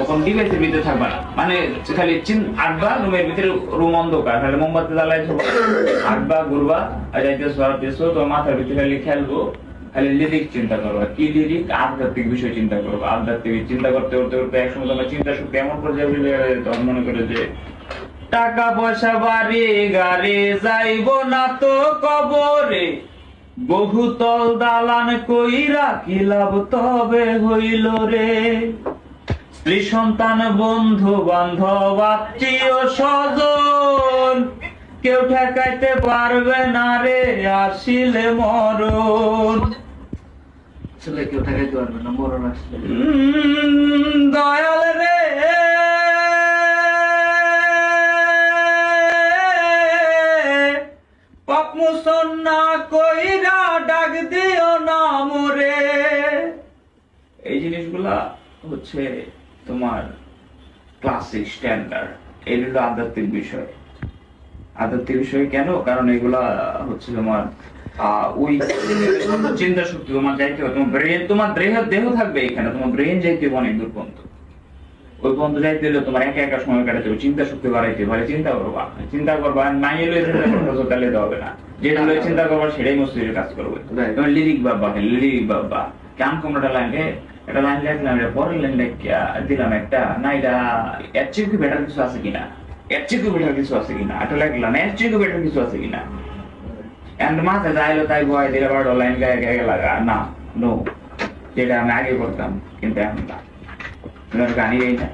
থাকব কোন ডিভাইসের ভিতরে থাকবে না। মানে খালি আটবা রুমের ভিতরে রুম অন্ধকার, খালি মোমবাতি জ্বালাই থাকব আটবা, ঘুরবা, আর যাইতেছো আর পেছো তোমার মাথার ভিতরে খালি খেলব, খালি লিরিক চিন্তা কি লিরিক আধ্যাত্মিক বিষয় চিন্তা করব। আধ্যাত্মিক চিন্তা করতে করতে করতে একসময় তোমার চিন্তা শক্তি এমন পর্যায়ে তখন মনে করে যে, টাকা পয়সা, বাড়ি, গাড়ি, যাইব না তো কবরে। বহুতল দালান কইরা কি লাভ তবে হইল রে? স্ত্রী সন্তান বন্ধু বান্ধব আত্মীয় স্বজন কেউ ঠেকাইতে পারবে না রে আসিলে মরণ। আসলে কেউ ঠেকাইতে পারবে না মরণ আসলে। দয়াল রে। পাপ মোচন না কইরা ডাক দিও না মোরে। এই জিনিসগুলা হচ্ছে তোমার ক্লাসিক স্ট্যান্ডার্ড এগুলো আধ্যাত্মিক বিষয়। আধ্যাত্মিক বিষয় কেন? কারণ এগুলা হচ্ছে তোমার ওই চিন্তা শক্তি তোমার যাইতে হবে তোমার ব্রেন তোমার দেহ দেহ থাকবে এখানে তোমার ব্রেন যাইতে হবে অনেক দূর পর্যন্ত। ওই পর্যন্ত যাইতে হলে তোমার একা একা সময় কাটাতে হবে চিন্তা শক্তি বাড়াইতে হবে চিন্তা করবা। চিন্তা করবা নাই এলে চিন্তা তাহলে হবে না। যেটা হলে চিন্তা করবা সেটাই মস্তিষ্কে কাজ করবে. তোমার লিরিক বাবা লিরিক বাবা কেমন কোন একটা Kelanjang nggak ada poril lendek ya, adila mekta. Nah ida, erciku better disuasa gina, erciku better disuasa gina. Atau lagi lah, erciku better disuasa gina. And mata tayo tayo gua idila bar online gaya gaya laga. Nah, no, jadi kami agi kortam, kintai hamta. Menurut kami ini.